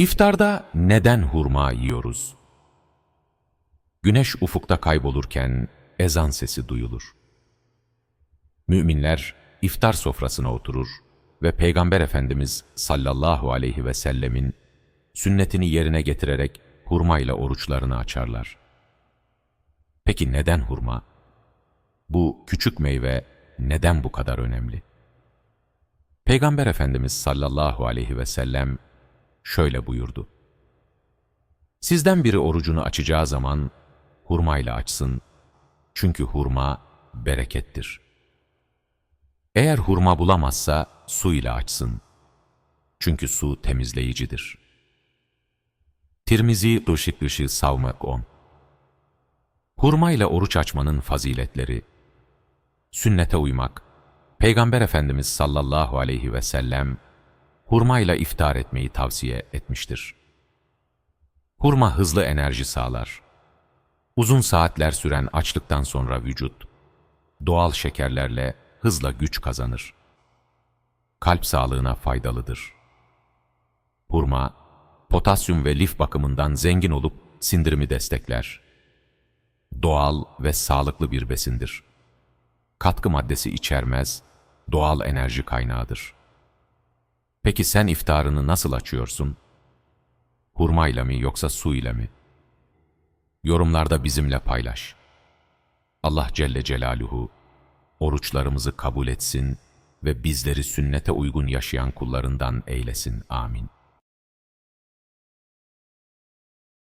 İftarda neden hurma yiyoruz? Güneş ufukta kaybolurken ezan sesi duyulur. Müminler iftar sofrasına oturur ve Peygamber Efendimiz sallallahu aleyhi ve sellemin sünnetini yerine getirerek hurmayla oruçlarını açarlar. Peki neden hurma? Bu küçük meyve neden bu kadar önemli? Peygamber Efendimiz sallallahu aleyhi ve sellem şöyle buyurdu. Sizden biri orucunu açacağı zaman hurmayla açsın. Çünkü hurma berekettir. Eğer hurma bulamazsa su ile açsın. Çünkü su temizleyicidir. Tirmizi Duşik Dışı Savmak 10 Hurma ile oruç açmanın faziletleri Sünnete uymak Peygamber Efendimiz sallallahu aleyhi ve sellem hurmayla iftar etmeyi tavsiye etmiştir. Hurma hızlı enerji sağlar. Uzun saatler süren açlıktan sonra vücut, doğal şekerlerle hızla güç kazanır. Kalp sağlığına faydalıdır. Hurma, potasyum ve lif bakımından zengin olup sindirimi destekler. Doğal ve sağlıklı bir besindir. Katkı maddesi içermez, doğal enerji kaynağıdır. Peki sen iftarını nasıl açıyorsun? Hurmayla mı yoksa su ile mi? Yorumlarda bizimle paylaş. Allah Celle Celaluhu oruçlarımızı kabul etsin ve bizleri sünnete uygun yaşayan kullarından eylesin. Amin.